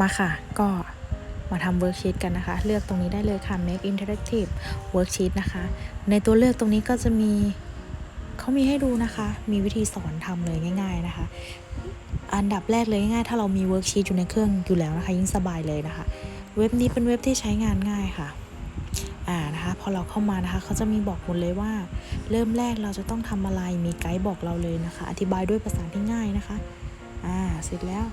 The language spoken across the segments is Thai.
มาค่ะ ก็มาทำเวิร์กชีตกันนะคะ เลือกตรงนี้ได้เลยค่ะ make interactive worksheet นะคะ ในตัวเลือกตรงนี้ก็จะมีเขามีให้ดูนะคะ มีวิธีสอนทำเลยง่าย ๆนะคะ อันดับแรกเลยง่ายๆ ถ้าเรามีเวิร์กชีตอยู่ในเครื่องอยู่แล้วนะคะ ยิ่งสบายเลยนะคะ เว็บนี้เป็นเว็บที่ใช้งานง่ายค่ะอ่านะคะพอเราเข้ามานะคะเขาจะมีบอกหมดเลยว่า เริ่มแรกเราจะต้องทำอะไรมีไกด์บอกเราเลยนะคะ อธิบายด้วยภาษาที่ง่ายนะคะอ่าเสร็จแล้ว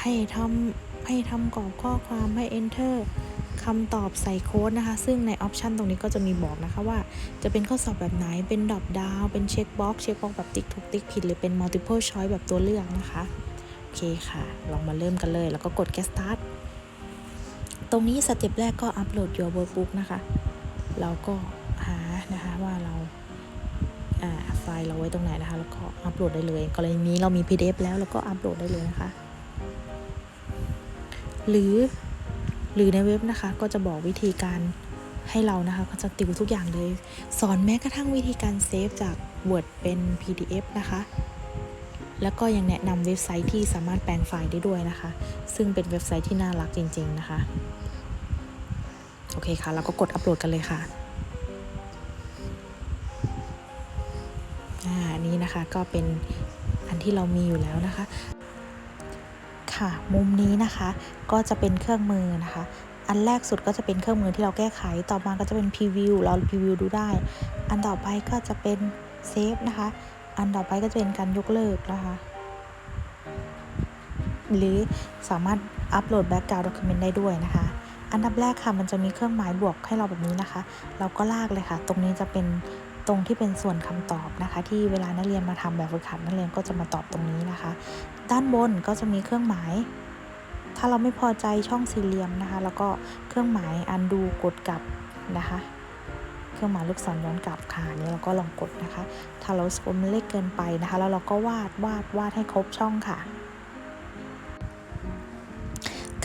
ให้ทำให้ทำกรอบข้อความให้ enter คำตอบใส่โค้ดนะคะ ซึ่งในออปชันตรงนี้ก็จะมีบอกนะคะว่า จะเป็นข้อสอบแบบไหน เป็นดรอปดาว เป็นเช็คบ็อกเช็คบ็อกแบบติ๊กถูกติ๊กผิด หรือเป็น multiple choice แบบตัวเลือกนะคะ โอเคค่ะ ลองมาเริ่มกันเลย แล้วก็กด get start ตรงนี้สเต็ปแรกก็อัปโหลด your workbook นะคะ เราก็หานะคะว่าเราอ่าไฟล์เราไว้ตรงไหนนะคะ แล้วก็อัปโหลดได้เลย กรณีนี้เรามี PDF แล้วเราก็อัปโหลดได้เลยนะคะ หรือหรือในเว็บนะคะก็จะบอกวิธีการให้เรานะคะก็จะติวทุกอย่างเลย สอนแม้กระทั่งวิธีการเซฟจาก Word เป็น PDF นะคะ แล้วก็ยังแนะนำเว็บไซต์ที่สามารถแปลงไฟล์ได้ด้วยนะคะ ซึ่งเป็นเว็บไซต์ที่น่ารักจริง ๆนะคะ โอเคค่ะ เราก็กดอัปโหลดกันเลยค่ะอ่าอันนี้นะคะก็เป็นอันที่เรามีอยู่แล้วนะคะ ค่ะ มุมนี้นะคะก็จะเป็นเครื่องมือนะคะ อันแรกสุดก็จะเป็นเครื่องมือที่เราแก้ไข ต่อมาก็จะเป็นพรีวิวเราพรีวิวดูได้ อันต่อไปก็จะเป็นเซฟนะคะ อันต่อไปก็จะเป็นการยกเลิกนะคะหรือสามารถอัปโหลดแบ็กกราวด์ด็อกิเมนต์ได้ด้วยนะคะ อันดับแรกค่ะมันจะมีเครื่องหมายบวกให้เราแบบนี้นะคะ เราก็ลากเลยค่ะ ตรงนี้จะเป็นตรงที่เป็นส่วนคำตอบนะคะ ที่เวลานักเรียนมาทำแบบฝึกหัดนักเรียนก็จะมาตอบตรงนี้นะคะ ด้านบนก็จะมีเครื่องหมาย ถ้าเราไม่พอใจช่องสี่เหลี่ยมนะคะ แล้วก็เครื่องหมายอันดูกดกลับนะคะ เครื่องหมายลูกศรย้อนกลับค่ะนี้เราก็ลองกดนะคะ ถ้าเราสกมเล็กเกินไปนะคะ แล้วเราก็วาดวาดวาดให้ครบช่องค่ะ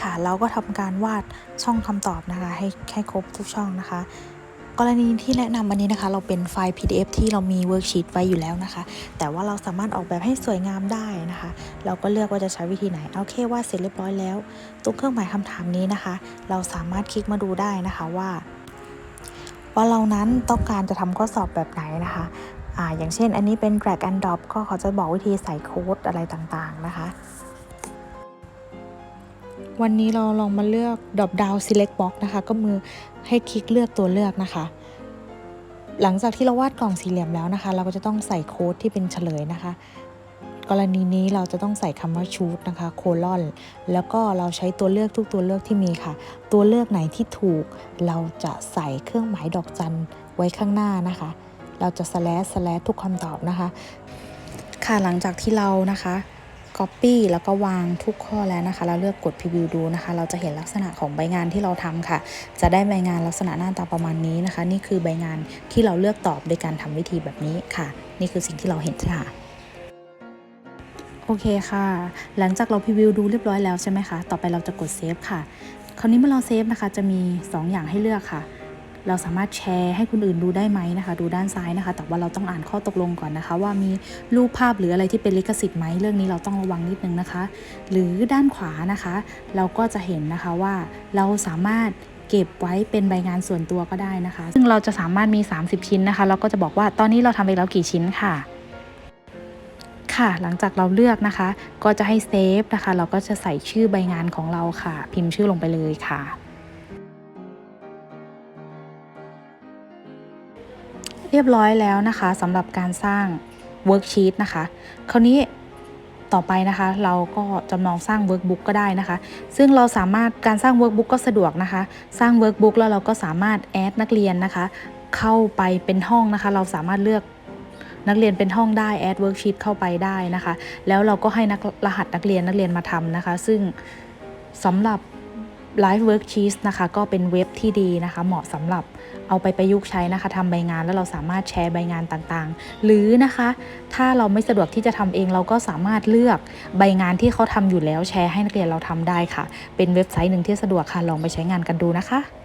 ค่ะเราก็ทำการวาดช่องคำตอบนะคะ ให้ให้ครบทุกช่องนะคะ กรณีที่แนะนำวันนี้นะคะ เราเป็นไฟล์ PDF ที่เรามีเวิร์กชีตไว้อยู่แล้วนะคะ แต่ว่าเราสามารถออกแบบให้สวยงามได้นะคะ เราก็เลือกว่าจะใช้วิธีไหนโอาเคว่าเสร็จเรียบร้อยแล้วตรงเครื่องหมายคำถามนี้นะคะ เราสามารถคลิกมาดูได้นะคะว่า ว่าเรานั้นต้องการจะทำข้อสอบแบบไหนนะคะอ่าอย่างเช่นอันนี้เป็น drag and drop ก็เขาจะบอกวิธีใส่โค้ดอะไรต่างๆนะคะ วันนี้เราลองมาเลือก drop down select box นะคะ ก็มือให้คลิกเลือกตัวเลือกนะคะ หลังจากที่เราวาดกล่องสี่เหลี่ยมแล้วนะคะ เราก็จะต้องใส่โค้ดที่เป็นเฉลยนะคะ กรณีนี้เราจะต้องใส่คำว่า choose นะคะโคลอนแล้วก็เราใช้ตัวเลือกทุกตัวเลือกที่มีค่ะ ตัวเลือกไหนที่ถูก เราจะใส่เครื่องหมายดอกจันไว้ข้างหน้านะคะ เราจะ slash slash ทุกคำตอบนะคะ ค่ะหลังจากที่เรานะคะ Copy แล้วก็วางทุกข้อแล้วนะคะแล้วเลือกกด Preview ดูนะคะ เราจะเห็นลักษณะของใบงานที่เราทำค่ะ จะได้ใบงานลักษณะหน้าตาประมาณนี้นะคะ นี่คือใบงานที่เราเลือกตอบโดยการทำวิธีแบบนี้ค่ะ นี่คือสิ่งที่เราเห็นค่ะโอเคค่ะ หลังจากเราพรีวิวดูเรียบร้อยแล้วใช่ไหมคะ ต่อไปเราจะกดเซฟค่ะ คราวนี้เมื่อเราเซฟนะคะ จะมี 2 อย่างให้เลือกค่ะ เราสามารถแชร์ให้คนอื่นดูได้ไหมนะคะ ดูด้านซ้ายนะคะ แต่ว่าเราต้องอ่านข้อตกลงก่อนนะคะ ว่ามีรูปภาพหรืออะไรที่เป็นลิขสิทธิ์ไหมเรื่องนี้เราต้องระวังนิดนึงนะคะ หรือด้านขวานะคะ เราก็จะเห็นนะคะว่าเราสามารถเก็บไว้เป็นใบงานส่วนตัวก็ได้นะคะ ซึ่งเราจะสามารถมี 30 ชิ้นนะคะ เราก็จะบอกว่าตอนนี้เราทำไปแล้วกี่ชิ้นค่ะค่ะ หลังจากเราเลือกนะคะ ก็จะให้เซฟนะคะ เราก็จะใส่ชื่อใบงานของเราค่ะ พิมพ์ชื่อลงไปเลยค่ะ เรียบร้อยแล้วนะคะสำหรับการสร้างเวิร์กชีตนะคะ คราวนี้ต่อไปนะคะ เราก็จำลองสร้างเวิร์กบุ๊กก็ได้นะคะ ซึ่งเราสามารถการสร้างเวิร์กบุ๊กก็สะดวกนะคะ สร้างเวิร์กบุ๊กแล้วเราก็สามารถแอดนักเรียนนะคะ เข้าไปเป็นห้องนะคะ เราสามารถเลือกนักเรียนเป็นห้องได้แอดเวิร์กชีตเข้าไปได้นะคะ แล้วเราก็ให้นักรหัสนักเรียนนักเรียนมาทำนะคะ ซึ่งสำหรับ Live Work Cheese นะคะก็เป็นเว็บที่ดีนะคะ เหมาะสำหรับเอาไปประยุกต์ใช้นะคะทำใบงานแล้วเราสามารถแชร์ใบงานต่างๆ หรือนะคะถ้าเราไม่สะดวกที่จะทำเองเราก็สามารถเลือกใบงานที่เขาทำอยู่แล้วแชร์ให้นักเรียนเราทำได้ค่ะ เป็นเว็บไซต์หนึ่งที่สะดวกค่ะลองไปใช้งานกันดูนะคะ